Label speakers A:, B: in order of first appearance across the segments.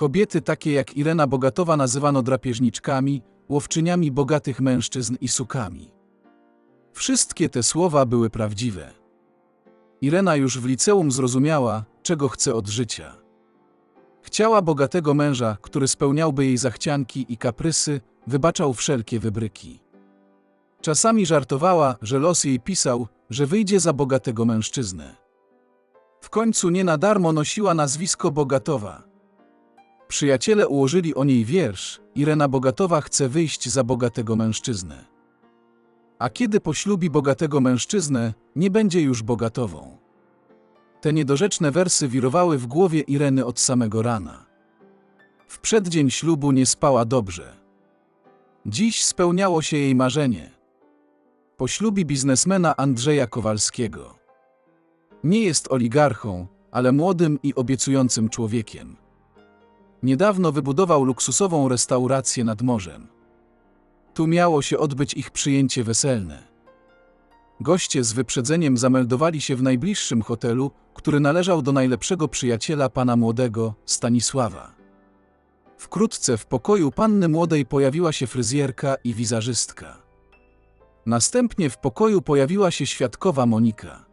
A: Kobiety takie jak Irena Bogatowa nazywano drapieżniczkami, łowczyniami bogatych mężczyzn i sukami. Wszystkie te słowa były prawdziwe. Irena już w liceum zrozumiała, czego chce od życia. Chciała bogatego męża, który spełniałby jej zachcianki i kaprysy, wybaczał wszelkie wybryki. Czasami żartowała, że los jej pisał, że wyjdzie za bogatego mężczyznę. W końcu nie na darmo nosiła nazwisko Bogatowa. Przyjaciele ułożyli o niej wiersz Irena Bogatowa chce wyjść za bogatego mężczyznę. A kiedy poślubi bogatego mężczyznę, nie będzie już bogatową. Te niedorzeczne wersy wirowały w głowie Ireny od samego rana. W przeddzień ślubu nie spała dobrze. Dziś spełniało się jej marzenie. Poślubi biznesmena Andrzeja Kowalskiego. Nie jest oligarchą, ale młodym i obiecującym człowiekiem. Niedawno wybudował luksusową restaurację nad morzem. Tu miało się odbyć ich przyjęcie weselne. Goście z wyprzedzeniem zameldowali się w najbliższym hotelu, który należał do najlepszego przyjaciela pana młodego, Stanisława. Wkrótce w pokoju panny młodej pojawiła się fryzjerka i wizażystka. Następnie w pokoju pojawiła się świadkowa Monika.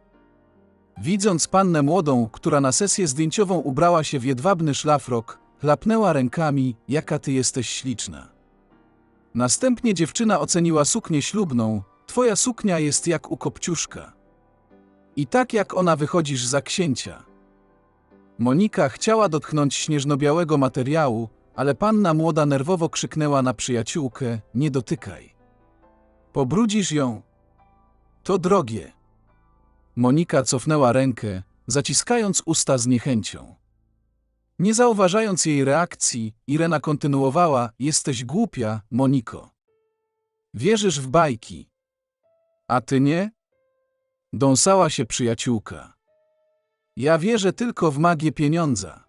A: Widząc pannę młodą, która na sesję zdjęciową ubrała się w jedwabny szlafrok, chlapnęła rękami, jaka ty jesteś śliczna. Następnie dziewczyna oceniła suknię ślubną, twoja suknia jest jak u kopciuszka. I tak jak ona wychodzisz za księcia. Monika chciała dotknąć śnieżno-białego materiału, ale panna młoda nerwowo krzyknęła na przyjaciółkę, nie dotykaj. Pobrudzisz ją. To drogie. Monika cofnęła rękę, zaciskając usta z niechęcią. Nie zauważając jej reakcji, Irena kontynuowała: Jesteś głupia, Moniko. Wierzysz w bajki. A ty nie? Dąsała się przyjaciółka. Ja wierzę tylko w magię pieniądza.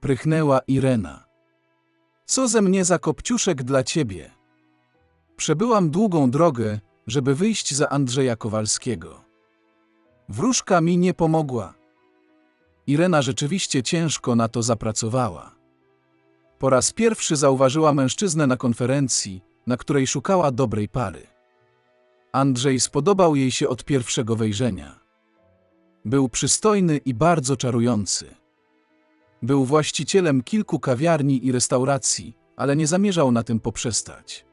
A: Prychnęła Irena. Co ze mnie za kopciuszek dla ciebie? Przebyłam długą drogę, żeby wyjść za Andrzeja Kowalskiego. Wróżka mi nie pomogła. Irena rzeczywiście ciężko na to zapracowała. Po raz pierwszy zauważyła mężczyznę na konferencji, na której szukała dobrej pary. Andrzej spodobał jej się od pierwszego wejrzenia. Był przystojny i bardzo czarujący. Był właścicielem kilku kawiarni i restauracji, ale nie zamierzał na tym poprzestać.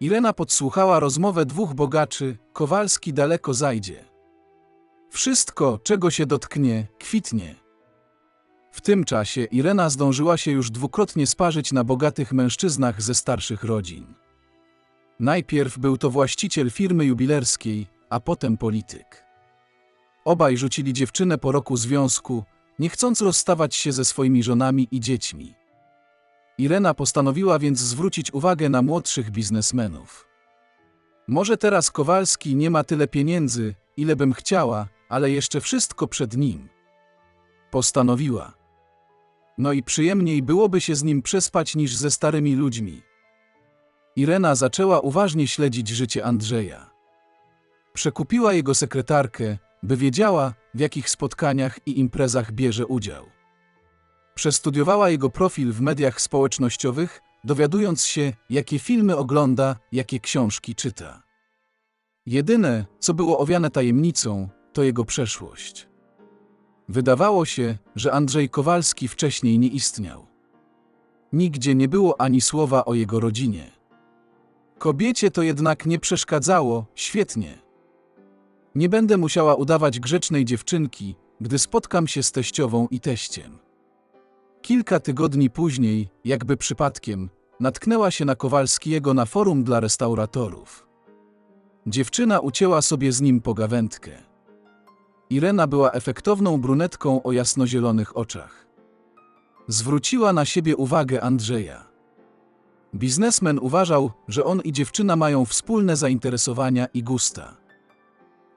A: Irena podsłuchała rozmowę dwóch bogaczy, Kowalski daleko zajdzie. Wszystko, czego się dotknie, kwitnie. W tym czasie Irena zdążyła się już dwukrotnie sparzyć na bogatych mężczyznach ze starszych rodzin. Najpierw był to właściciel firmy jubilerskiej, a potem polityk. Obaj rzucili dziewczynę po roku związku, nie chcąc rozstawać się ze swoimi żonami i dziećmi. Irena postanowiła więc zwrócić uwagę na młodszych biznesmenów. Może teraz Kowalski nie ma tyle pieniędzy, ile bym chciała, ale jeszcze wszystko przed nim. Postanowiła. No i przyjemniej byłoby się z nim przespać niż ze starymi ludźmi. Irena zaczęła uważnie śledzić życie Andrzeja. Przekupiła jego sekretarkę, by wiedziała, w jakich spotkaniach i imprezach bierze udział. Przestudiowała jego profil w mediach społecznościowych, dowiadując się, jakie filmy ogląda, jakie książki czyta. Jedyne, co było owiane tajemnicą, to jego przeszłość. Wydawało się, że Andrzej Kowalski wcześniej nie istniał. Nigdzie nie było ani słowa o jego rodzinie. Kobiecie to jednak nie przeszkadzało, świetnie. Nie będę musiała udawać grzecznej dziewczynki, gdy spotkam się z teściową i teściem. Kilka tygodni później, jakby przypadkiem, natknęła się na Kowalskiego na forum dla restauratorów. Dziewczyna ucięła sobie z nim pogawędkę. Irena była efektowną brunetką o jasnozielonych oczach. Zwróciła na siebie uwagę Andrzeja. Biznesmen uważał, że on i dziewczyna mają wspólne zainteresowania i gusta.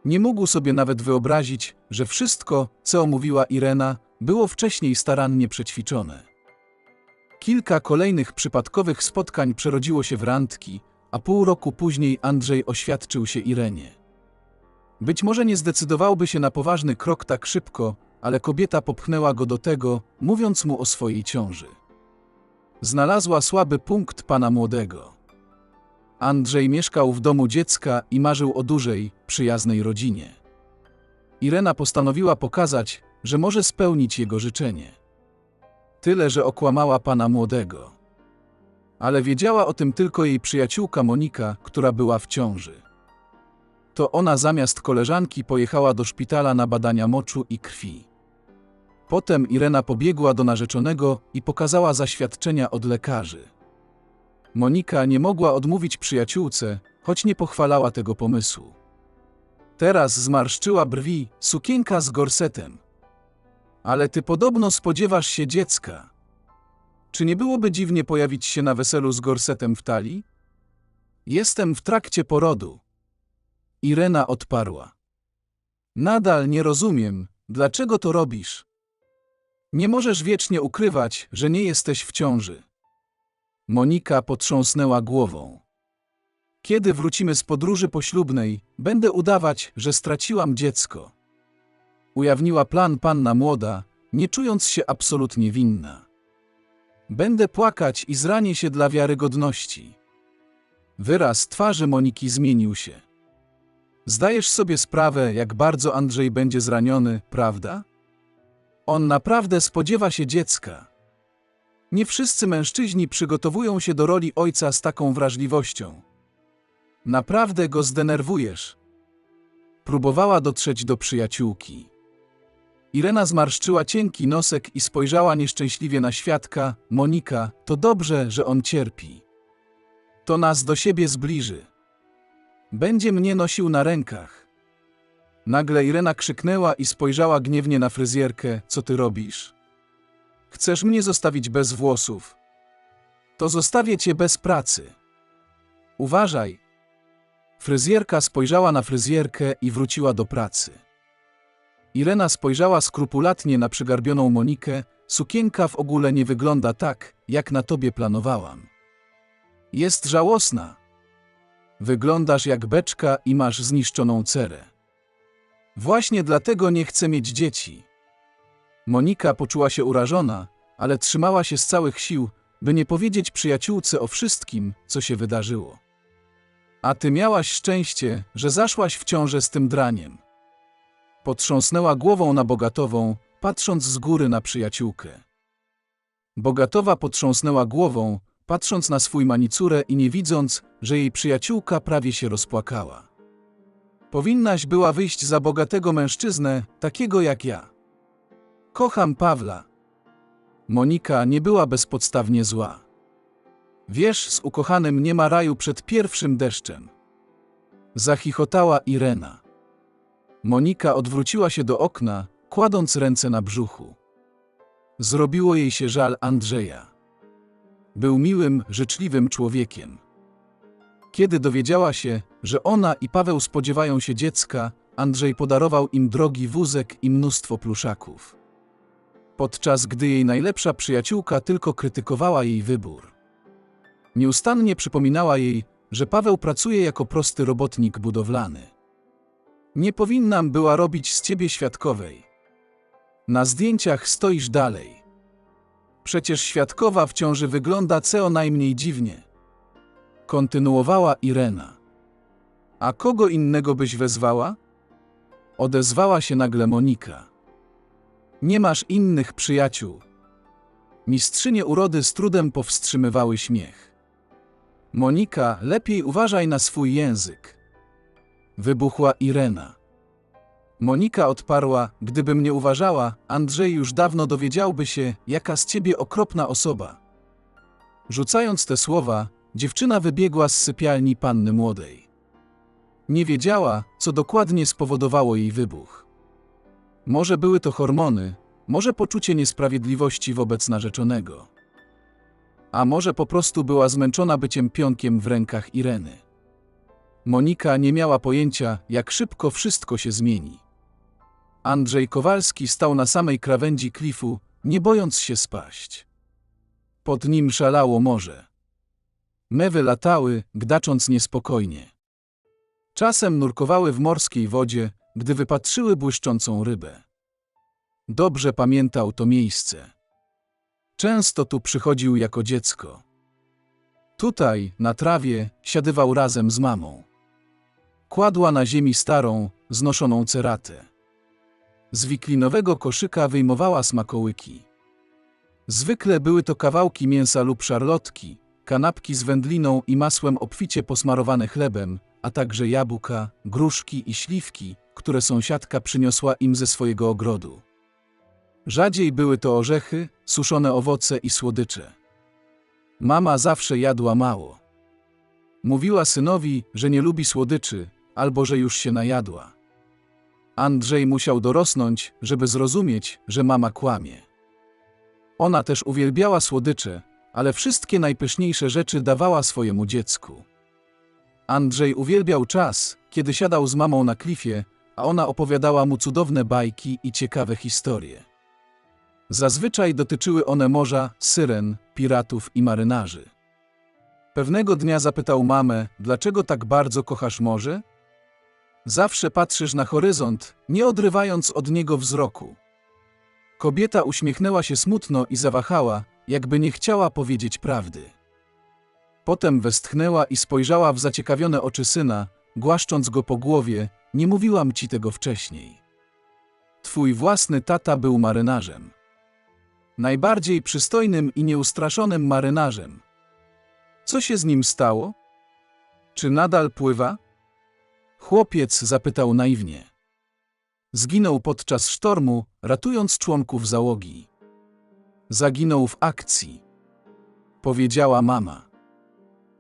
A: Nie mógł sobie nawet wyobrazić, że wszystko, co omówiła Irena, było wcześniej starannie przećwiczone. Kilka kolejnych przypadkowych spotkań przerodziło się w randki, a pół roku później Andrzej oświadczył się Irenie. Być może nie zdecydowałby się na poważny krok tak szybko, ale kobieta popchnęła go do tego, mówiąc mu o swojej ciąży. Znalazła słaby punkt pana młodego. Andrzej mieszkał w domu dziecka i marzył o dużej, przyjaznej rodzinie. Irena postanowiła pokazać, że może spełnić jego życzenie. Tyle, że okłamała pana młodego. Ale wiedziała o tym tylko jej przyjaciółka Monika, która była w ciąży. To ona zamiast koleżanki pojechała do szpitala na badania moczu i krwi. Potem Irena pobiegła do narzeczonego i pokazała zaświadczenia od lekarzy. Monika nie mogła odmówić przyjaciółce, choć nie pochwalała tego pomysłu. Teraz zmarszczyła brwi, sukienka z gorsetem. Ale ty podobno spodziewasz się dziecka. Czy nie byłoby dziwnie pojawić się na weselu z gorsetem w talii? Jestem w trakcie porodu. Irena odparła. Nadal nie rozumiem, dlaczego to robisz. Nie możesz wiecznie ukrywać, że nie jesteś w ciąży. Monika potrząsnęła głową. Kiedy wrócimy z podróży poślubnej, będę udawać, że straciłam dziecko. Ujawniła plan panna młoda, nie czując się absolutnie winna. Będę płakać i zranię się dla wiarygodności. Wyraz twarzy Moniki zmienił się. Zdajesz sobie sprawę, jak bardzo Andrzej będzie zraniony, prawda? On naprawdę spodziewa się dziecka. Nie wszyscy mężczyźni przygotowują się do roli ojca z taką wrażliwością. Naprawdę go zdenerwujesz. Próbowała dotrzeć do przyjaciółki. Irena zmarszczyła cienki nosek i spojrzała nieszczęśliwie na świadka. Monika, to dobrze, że on cierpi. To nas do siebie zbliży. Będzie mnie nosił na rękach. Nagle Irena krzyknęła i spojrzała gniewnie na fryzjerkę. Co ty robisz? Chcesz mnie zostawić bez włosów? To zostawię cię bez pracy. Uważaj. Fryzjerka spojrzała na fryzjerkę i wróciła do pracy. Irena spojrzała skrupulatnie na przygarbioną Monikę. Sukienka w ogóle nie wygląda tak, jak na tobie planowałam. Jest żałosna. Wyglądasz jak beczka i masz zniszczoną cerę. Właśnie dlatego nie chcę mieć dzieci. Monika poczuła się urażona, ale trzymała się z całych sił, by nie powiedzieć przyjaciółce o wszystkim, co się wydarzyło. A ty miałaś szczęście, że zaszłaś w ciążę z tym draniem. Potrząsnęła głową na Bogatową, patrząc z góry na przyjaciółkę. Bogatowa potrząsnęła głową, patrząc na swój manicurę i nie widząc, że jej przyjaciółka prawie się rozpłakała. Powinnaś była wyjść za bogatego mężczyznę, takiego jak ja. Kocham Pawla. Monika nie była bezpodstawnie zła. Wiesz, z ukochanym nie ma raju przed pierwszym deszczem. Zachichotała Irena. Monika odwróciła się do okna, kładąc ręce na brzuchu. Zrobiło jej się żal Andrzeja. Był miłym, życzliwym człowiekiem. Kiedy dowiedziała się, że ona i Paweł spodziewają się dziecka, Andrzej podarował im drogi wózek i mnóstwo pluszaków. Podczas gdy jej najlepsza przyjaciółka tylko krytykowała jej wybór. Nieustannie przypominała jej, że Paweł pracuje jako prosty robotnik budowlany. Nie powinnam była robić z ciebie świadkowej. Na zdjęciach stoisz dalej. Przecież świadkowa w ciąży wygląda co najmniej dziwnie. Kontynuowała Irena. A kogo innego byś wezwała? Odezwała się nagle Monika. Nie masz innych przyjaciół. Mistrzynie urody z trudem powstrzymywały śmiech. Monika, lepiej uważaj na swój język. Wybuchła Irena. Monika odparła, gdybym nie uważała, Andrzej już dawno dowiedziałby się, jaka z ciebie okropna osoba. Rzucając te słowa, dziewczyna wybiegła z sypialni panny młodej. Nie wiedziała, co dokładnie spowodowało jej wybuch. Może były to hormony, może poczucie niesprawiedliwości wobec narzeczonego. A może po prostu była zmęczona byciem pionkiem w rękach Ireny. Monika nie miała pojęcia, jak szybko wszystko się zmieni. Andrzej Kowalski stał na samej krawędzi klifu, nie bojąc się spaść. Pod nim szalało morze. Mewy latały, gdacząc niespokojnie. Czasem nurkowały w morskiej wodzie, gdy wypatrzyły błyszczącą rybę. dobrze pamiętał to miejsce. Często tu przychodził jako dziecko. Tutaj, na trawie, siadywał razem z mamą. Kładła na ziemi starą, znoszoną ceratę. Z wiklinowego koszyka wyjmowała smakołyki. Zwykle były to kawałki mięsa lub szarlotki, kanapki z wędliną i masłem obficie posmarowane chlebem, a także jabłka, gruszki i śliwki, które sąsiadka przyniosła im ze swojego ogrodu. Rzadziej były to orzechy, suszone owoce i słodycze. Mama zawsze jadła mało. Mówiła synowi, że nie lubi słodyczy, albo że już się najadła. Andrzej musiał dorosnąć, żeby zrozumieć, że mama kłamie. Ona też uwielbiała słodycze, ale wszystkie najpyszniejsze rzeczy dawała swojemu dziecku. Andrzej uwielbiał czas, kiedy siadał z mamą na klifie, a ona opowiadała mu cudowne bajki i ciekawe historie. Zazwyczaj dotyczyły one morza, syren, piratów i marynarzy. Pewnego dnia zapytał mamę, dlaczego tak bardzo kochasz morze? Zawsze patrzysz na horyzont, nie odrywając od niego wzroku. Kobieta uśmiechnęła się smutno i zawahała, jakby nie chciała powiedzieć prawdy. Potem westchnęła i spojrzała w zaciekawione oczy syna, głaszcząc go po głowie, nie mówiłam ci tego wcześniej. Twój własny tata był marynarzem. Najbardziej przystojnym i nieustraszonym marynarzem. Co się z nim stało? Czy nadal pływa? Chłopiec zapytał naiwnie. Zginął podczas sztormu, ratując członków załogi. Zaginął w akcji. Powiedziała mama.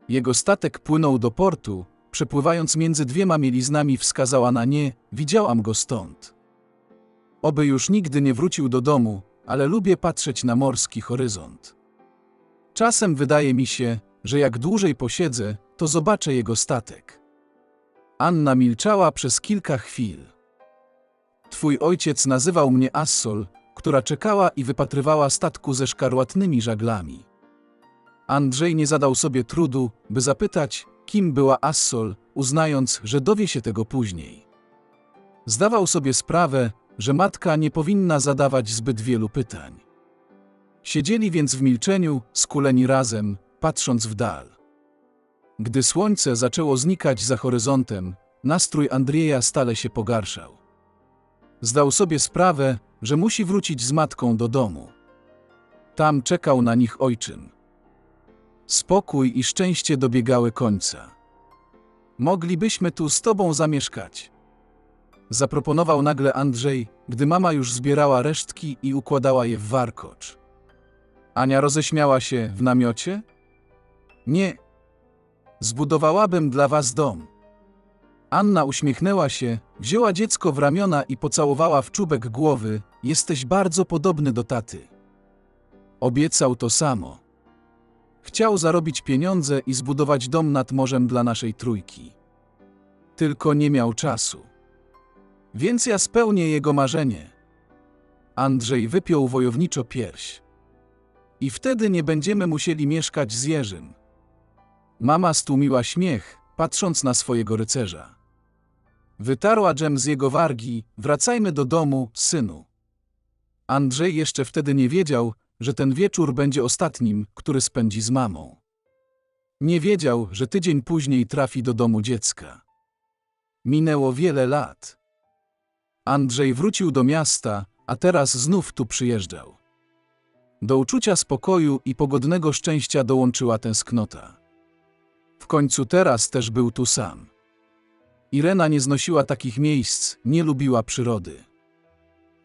A: Jego statek płynął do portu, przepływając między dwiema mieliznami wskazała na nie, widziałam go stąd. Oby już nigdy nie wrócił do domu, ale lubię patrzeć na morski horyzont. Czasem wydaje mi się, że jak dłużej posiedzę, to zobaczę jego statek. Anna milczała przez kilka chwil. Twój ojciec nazywał mnie Assol, która czekała i wypatrywała statku ze szkarłatnymi żaglami. Andrzej nie zadał sobie trudu, by zapytać, kim była Assol, uznając, że dowie się tego później. Zdawał sobie sprawę, że matka nie powinna zadawać zbyt wielu pytań. Siedzieli więc w milczeniu, skuleni razem, patrząc w dal. Gdy słońce zaczęło znikać za horyzontem, nastrój Andrzeja stale się pogarszał. Zdał sobie sprawę, że musi wrócić z matką do domu. Tam czekał na nich ojczym. Spokój i szczęście dobiegały końca. Moglibyśmy tu z tobą zamieszkać. Zaproponował nagle Andrzej, gdy mama już zbierała resztki i układała je w warkocz. Ania roześmiała się w namiocie? Nie. Zbudowałabym dla was dom. Anna uśmiechnęła się, wzięła dziecko w ramiona i pocałowała w czubek głowy. Jesteś bardzo podobny do taty. Obiecał to samo. Chciał zarobić pieniądze i zbudować dom nad morzem dla naszej trójki. Tylko nie miał czasu. Więc ja spełnię jego marzenie. Andrzej wypiął wojowniczo pierś. I wtedy nie będziemy musieli mieszkać z Jerzym. Mama stłumiła śmiech, patrząc na swojego rycerza. Wytarła dżem z jego wargi, wracajmy do domu, synu. Andrzej jeszcze wtedy nie wiedział, że ten wieczór będzie ostatnim, który spędzi z mamą. Nie wiedział, że tydzień później trafi do domu dziecka. Minęło wiele lat. Andrzej wrócił do miasta, a teraz znów tu przyjeżdżał. Do uczucia spokoju i pogodnego szczęścia dołączyła tęsknota. W końcu teraz też był tu sam. Irena nie znosiła takich miejsc, nie lubiła przyrody.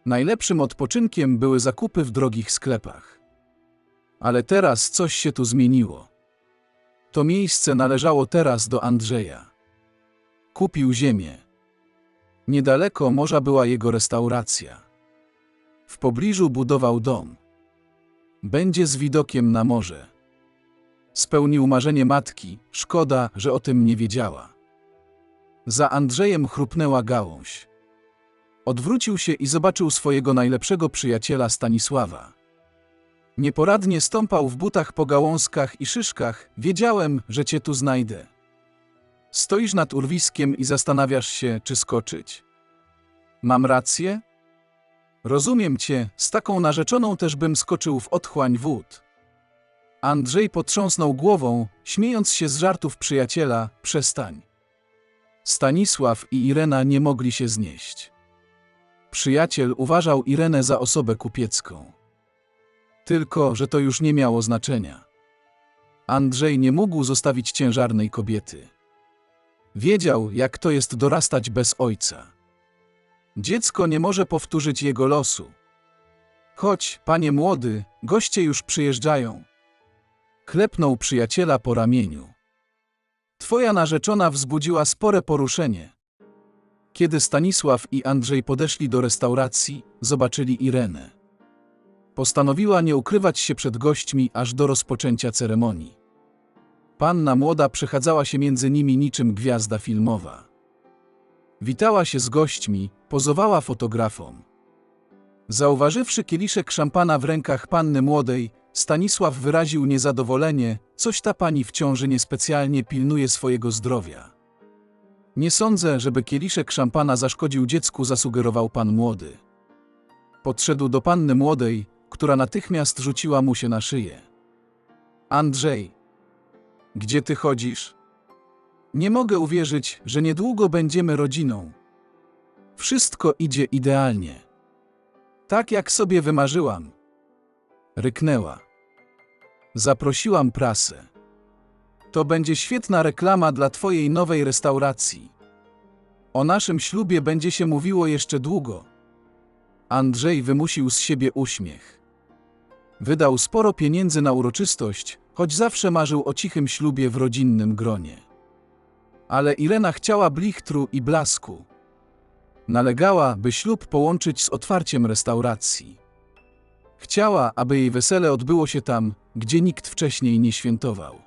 A: Najlepszym odpoczynkiem były zakupy w drogich sklepach. Ale teraz coś się tu zmieniło. To miejsce należało teraz do Andrzeja. Kupił ziemię. Niedaleko morza była jego restauracja. W pobliżu budował dom. Będzie z widokiem na morze. Spełnił marzenie matki, szkoda, że o tym nie wiedziała. Za Andrzejem chrupnęła gałąź. Odwrócił się i zobaczył swojego najlepszego przyjaciela Stanisława. Nieporadnie stąpał w butach po gałązkach i szyszkach, wiedziałem, że cię tu znajdę. Stoisz nad urwiskiem i zastanawiasz się, czy skoczyć. Mam rację? Rozumiem cię, z taką narzeczoną też bym skoczył w otchłań wód. Andrzej potrząsnął głową, śmiejąc się z żartów przyjaciela, przestań. Stanisław i Irena nie mogli się znieść. Przyjaciel uważał Irenę za osobę kupiecką. Tylko, że to już nie miało znaczenia. Andrzej nie mógł zostawić ciężarnej kobiety. Wiedział, jak to jest dorastać bez ojca. Dziecko nie może powtórzyć jego losu. Chodź, panie młody, goście już przyjeżdżają. Klepnął przyjaciela po ramieniu. Twoja narzeczona wzbudziła spore poruszenie. Kiedy Stanisław i Andrzej podeszli do restauracji, zobaczyli Irenę. Postanowiła nie ukrywać się przed gośćmi aż do rozpoczęcia ceremonii. Panna młoda przechadzała się między nimi niczym gwiazda filmowa. Witała się z gośćmi, pozowała fotografom. Zauważywszy kieliszek szampana w rękach panny młodej, Stanisław wyraził niezadowolenie, coś ta pani w ciąży niespecjalnie pilnuje swojego zdrowia. Nie sądzę, żeby kieliszek szampana zaszkodził dziecku, zasugerował pan młody. Podszedł do panny młodej, która natychmiast rzuciła mu się na szyję. Andrzej, gdzie ty chodzisz? Nie mogę uwierzyć, że niedługo będziemy rodziną. Wszystko idzie idealnie. Tak jak sobie wymarzyłam. Ryknęła. Zaprosiłam prasę. To będzie świetna reklama dla Twojej nowej restauracji. O naszym ślubie będzie się mówiło jeszcze długo. Andrzej wymusił z siebie uśmiech. Wydał sporo pieniędzy na uroczystość, choć zawsze marzył o cichym ślubie w rodzinnym gronie. Ale Irena chciała blichtru i blasku. Nalegała, by ślub połączyć z otwarciem restauracji. Chciała, aby jej wesele odbyło się tam, gdzie nikt wcześniej nie świętował.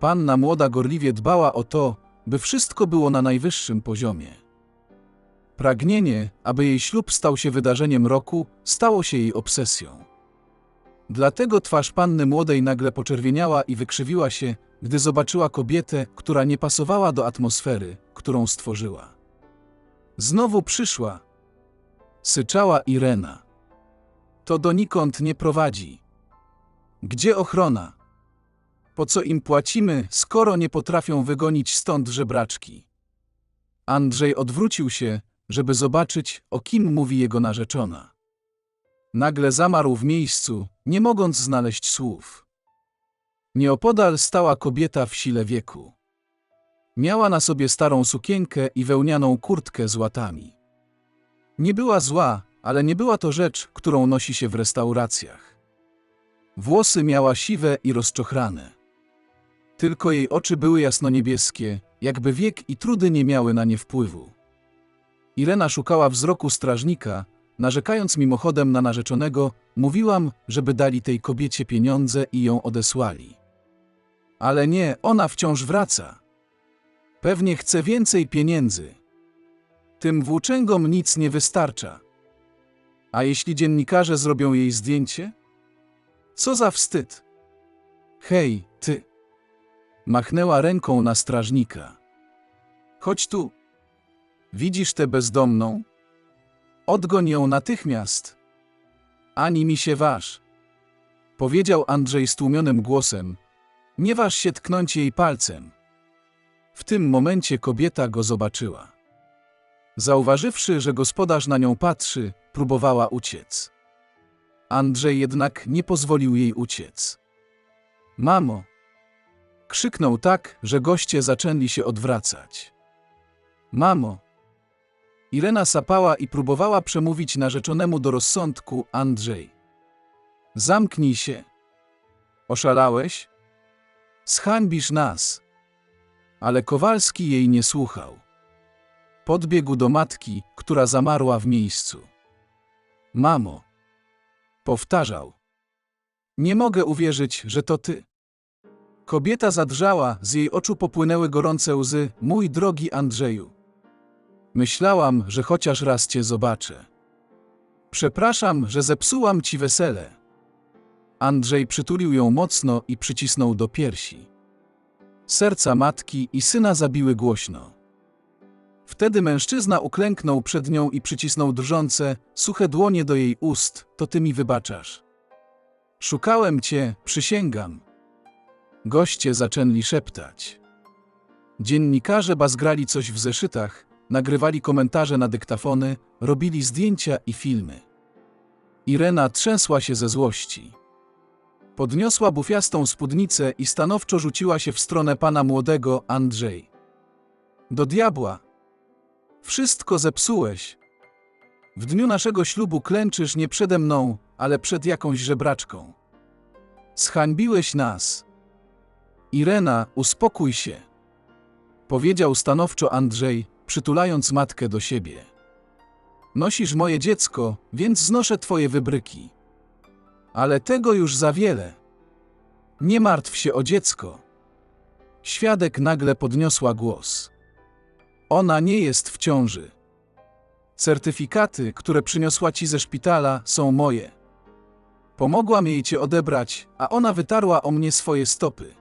A: Panna młoda gorliwie dbała o to, by wszystko było na najwyższym poziomie. Pragnienie, aby jej ślub stał się wydarzeniem roku, stało się jej obsesją. Dlatego twarz panny młodej nagle poczerwieniała i wykrzywiła się, gdy zobaczyła kobietę, która nie pasowała do atmosfery, którą stworzyła. Znowu przyszła. Syczała Irena. To donikąd nie prowadzi. Gdzie ochrona? Po co im płacimy, skoro nie potrafią wygonić stąd żebraczki? Andrzej odwrócił się, żeby zobaczyć, o kim mówi jego narzeczona. Nagle zamarł w miejscu, nie mogąc znaleźć słów. Nieopodal stała kobieta w sile wieku. Miała na sobie starą sukienkę i wełnianą kurtkę z łatami. Nie była zła, ale nie była to rzecz, którą nosi się w restauracjach. Włosy miała siwe i rozczochrane. Tylko jej oczy były jasno-niebieskie, jakby wiek i trudy nie miały na nie wpływu. Irena szukała wzroku strażnika, narzekając mimochodem na narzeczonego, mówiłam, żeby dali tej kobiecie pieniądze i ją odesłali. Ale nie, ona wciąż wraca. Pewnie chce więcej pieniędzy. Tym włóczęgom nic nie wystarcza. A jeśli dziennikarze zrobią jej zdjęcie? Co za wstyd! Hej, ty! Machnęła ręką na strażnika. Chodź tu. Widzisz tę bezdomną? Odgoń ją natychmiast. Ani mi się waż. Powiedział Andrzej stłumionym głosem. Nie waż się tknąć jej palcem. W tym momencie kobieta go zobaczyła. Zauważywszy, że gospodarz na nią patrzy, próbowała uciec. Andrzej jednak nie pozwolił jej uciec. Mamo! Krzyknął tak, że goście zaczęli się odwracać. Mamo! Irena sapała i próbowała przemówić narzeczonemu do rozsądku Andrzej. Zamknij się. Oszalałeś? Zhańbisz nas. Ale Kowalski jej nie słuchał. Podbiegł do matki, która zamarła w miejscu. Mamo. Powtarzał. Nie mogę uwierzyć, że to ty. Kobieta zadrżała, z jej oczu popłynęły gorące łzy. Mój drogi Andrzeju. Myślałam, że chociaż raz cię zobaczę. Przepraszam, że zepsułam ci wesele. Andrzej przytulił ją mocno i przycisnął do piersi. Serca matki i syna zabiły głośno. Wtedy mężczyzna uklęknął przed nią i przycisnął drżące, suche dłonie do jej ust. To ty mi wybaczasz. Szukałem cię, przysięgam. Goście zaczęli szeptać. Dziennikarze bazgrali coś w zeszytach, nagrywali komentarze na dyktafony, robili zdjęcia i filmy. Irena trzęsła się ze złości. Podniosła bufiastą spódnicę i stanowczo rzuciła się w stronę pana młodego Andrzej. Do diabła! Wszystko zepsułeś. W dniu naszego ślubu klęczysz nie przede mną, ale przed jakąś żebraczką. Zhańbiłeś nas. Irena, uspokój się. Powiedział stanowczo Andrzej, przytulając matkę do siebie. Nosisz moje dziecko, więc znoszę twoje wybryki. Ale tego już za wiele. Nie martw się o dziecko. Świadek nagle podniosła głos. Ona nie jest w ciąży. Certyfikaty, które przyniosła ci ze szpitala, są moje. Pomogłam jej cię odebrać, a ona wytarła o mnie swoje stopy.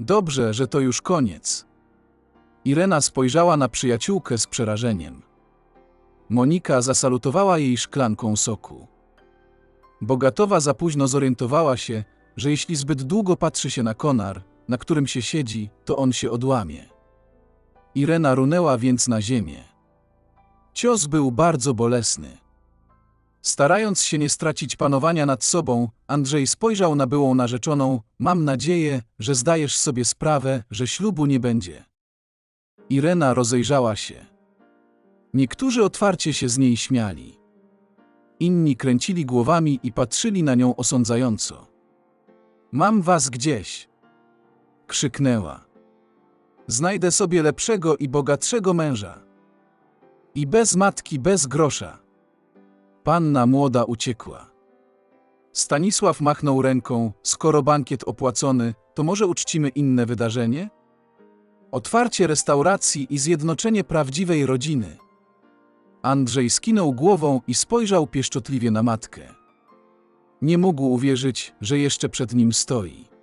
A: Dobrze, że to już koniec. Irena spojrzała na przyjaciółkę z przerażeniem. Monika zasalutowała jej szklanką soku. Bogatowa za późno zorientowała się, że jeśli zbyt długo patrzy się na konar, na którym się siedzi, to on się odłamie. Irena runęła więc na ziemię. Cios był bardzo bolesny. Starając się nie stracić panowania nad sobą, Andrzej spojrzał na byłą narzeczoną: Mam nadzieję, że zdajesz sobie sprawę, że ślubu nie będzie. Irena rozejrzała się. Niektórzy otwarcie się z niej śmiali. Inni kręcili głowami i patrzyli na nią osądzająco. Mam was gdzieś! krzyknęła. Znajdę sobie lepszego i bogatszego męża. I bez matki, bez grosza. Panna młoda uciekła. Stanisław machnął ręką, skoro bankiet opłacony, to może uczcimy inne wydarzenie? Otwarcie restauracji i zjednoczenie prawdziwej rodziny. Andrzej skinął głową i spojrzał pieszczotliwie na matkę. Nie mógł uwierzyć, że jeszcze przed nim stoi.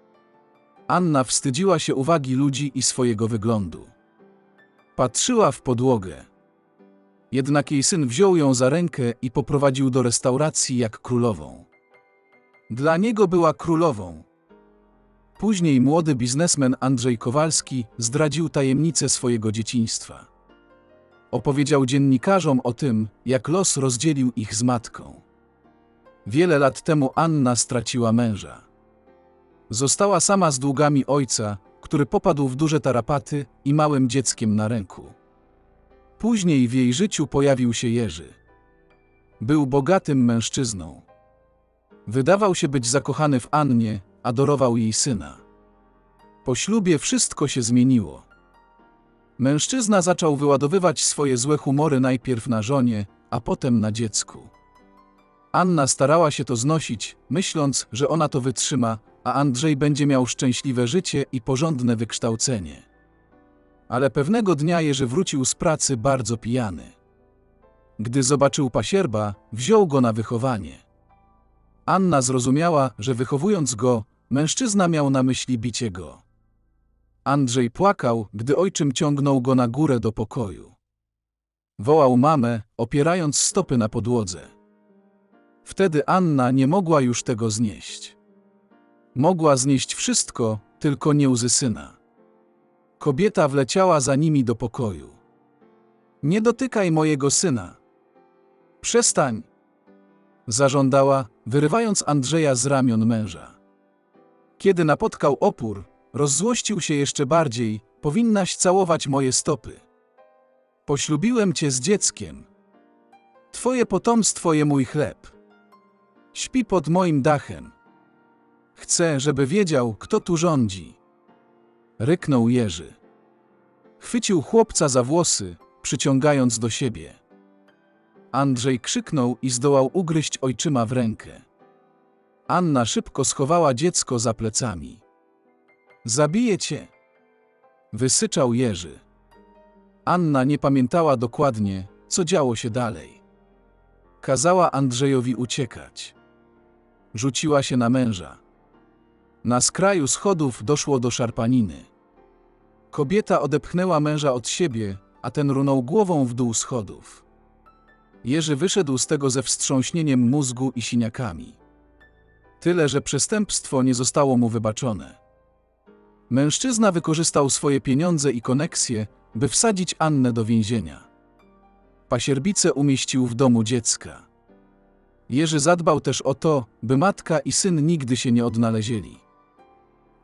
A: Anna wstydziła się uwagi ludzi i swojego wyglądu. Patrzyła w podłogę. Jednak jej syn wziął ją za rękę i poprowadził do restauracji jak królową. Dla niego była królową. Później młody biznesmen Andrzej Kowalski zdradził tajemnicę swojego dzieciństwa. Opowiedział dziennikarzom o tym, jak los rozdzielił ich z matką. Wiele lat temu Anna straciła męża. Została sama z długami ojca, który popadł w duże tarapaty i małym dzieckiem na ręku. Później w jej życiu pojawił się Jerzy. Był bogatym mężczyzną. Wydawał się być zakochany w Annie, adorował jej syna. Po ślubie wszystko się zmieniło. Mężczyzna zaczął wyładowywać swoje złe humory najpierw na żonie, a potem na dziecku. Anna starała się to znosić, myśląc, że ona to wytrzyma, a Andrzej będzie miał szczęśliwe życie i porządne wykształcenie. Ale pewnego dnia Jerzy wrócił z pracy bardzo pijany. Gdy zobaczył pasierba, wziął go na wychowanie. Anna zrozumiała, że wychowując go, mężczyzna miał na myśli bicie go. Andrzej płakał, gdy ojczym ciągnął go na górę do pokoju. Wołał mamę, opierając stopy na podłodze. Wtedy Anna nie mogła już tego znieść. Mogła znieść wszystko, tylko nie łzy syna. Kobieta wleciała za nimi do pokoju. Nie dotykaj mojego syna. Przestań! Zażądała, wyrywając Andrzeja z ramion męża. Kiedy napotkał opór, rozzłościł się jeszcze bardziej, powinnaś całować moje stopy. Poślubiłem cię z dzieckiem. Twoje potomstwo je mój chleb. Śpi pod moim dachem. Chcę, żeby wiedział, kto tu rządzi. Ryknął Jerzy. Chwycił chłopca za włosy, przyciągając do siebie. Andrzej krzyknął i zdołał ugryźć ojczyma w rękę. Anna szybko schowała dziecko za plecami. Zabiję cię! Wysyczał Jerzy. Anna nie pamiętała dokładnie, co działo się dalej. Kazała Andrzejowi uciekać. Rzuciła się na męża. Na skraju schodów doszło do szarpaniny. Kobieta odepchnęła męża od siebie, a ten runął głową w dół schodów. Jerzy wyszedł z tego ze wstrząśnieniem mózgu i siniakami. Tyle, że przestępstwo nie zostało mu wybaczone. Mężczyzna wykorzystał swoje pieniądze i koneksje, by wsadzić Annę do więzienia. Pasierbicę umieścił w domu dziecka. Jerzy zadbał też o to, by matka i syn nigdy się nie odnalezieli.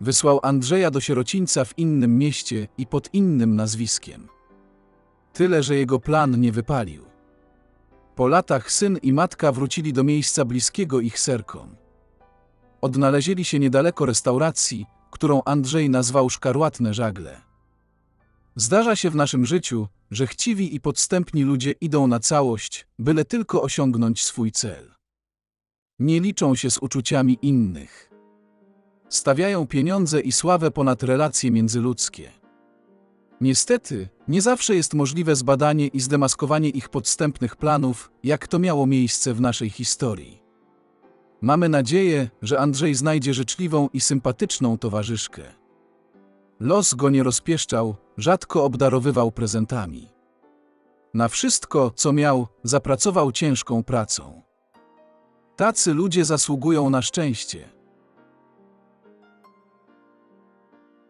A: Wysłał Andrzeja do sierocińca w innym mieście i pod innym nazwiskiem. Tyle, że jego plan nie wypalił. Po latach syn i matka wrócili do miejsca bliskiego ich serkom. Odnalezieli się niedaleko restauracji, którą Andrzej nazwał szkarłatne żagle. Zdarza się w naszym życiu, że chciwi i podstępni ludzie idą na całość, byle tylko osiągnąć swój cel. Nie liczą się z uczuciami innych. Stawiają pieniądze i sławę ponad relacje międzyludzkie. Niestety, nie zawsze jest możliwe zbadanie i zdemaskowanie ich podstępnych planów, jak to miało miejsce w naszej historii. Mamy nadzieję, że Andrzej znajdzie życzliwą i sympatyczną towarzyszkę. Los go nie rozpieszczał, rzadko obdarowywał prezentami. Na wszystko, co miał, zapracował ciężką pracą. Tacy ludzie zasługują na szczęście.